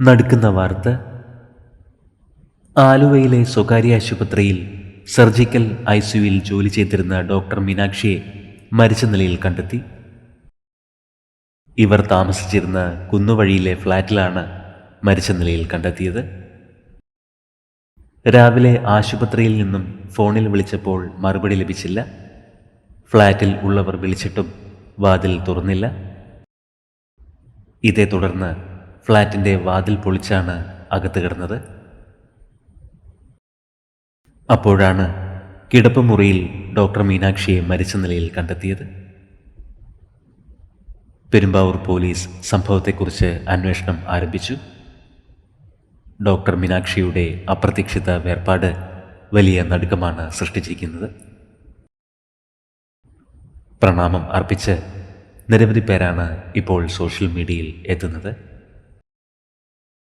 നടുക്കുന്ന വാർത്ത. ആലുവയിലെ സ്വകാര്യ ആശുപത്രിയിൽ സർജിക്കൽ ഐ ജോലി ചെയ്തിരുന്ന ഡോക്ടർ മീനാക്ഷിയെ മരിച്ച നിലയിൽ കണ്ടെത്തി. ഇവർ താമസിച്ചിരുന്ന കുന്നുവഴിയിലെ ഫ്ലാറ്റിലാണ് മരിച്ച നിലയിൽ കണ്ടെത്തിയത്. രാവിലെ ആശുപത്രിയിൽ നിന്നും ഫോണിൽ വിളിച്ചപ്പോൾ മറുപടി ലഭിച്ചില്ല. ഫ്ലാറ്റിൽ ഉള്ളവർ വിളിച്ചിട്ടും വാതിൽ തുറന്നില്ല. ഇതേ തുടർന്ന് ഫ്ലാറ്റിന്റെ വാതിൽ പൊളിച്ചാണ് അകത്ത് കിടന്നത്. അപ്പോഴാണ് കിടപ്പുമുറിയിൽ ഡോക്ടർ മീനാക്ഷിയെ മരിച്ച നിലയിൽ കണ്ടെത്തിയത്. പെരുമ്പാവൂർ പോലീസ് സംഭവത്തെക്കുറിച്ച് അന്വേഷണം ആരംഭിച്ചു. ഡോക്ടർ മീനാക്ഷിയുടെ അപ്രതീക്ഷിത വേർപാട് വലിയ നടുക്കമാണ് സൃഷ്ടിച്ചിരിക്കുന്നത്. പ്രണാമം അർപ്പിച്ച് നിരവധി പേരാണ് ഇപ്പോൾ സോഷ്യൽ മീഡിയയിൽ എത്തുന്നത്.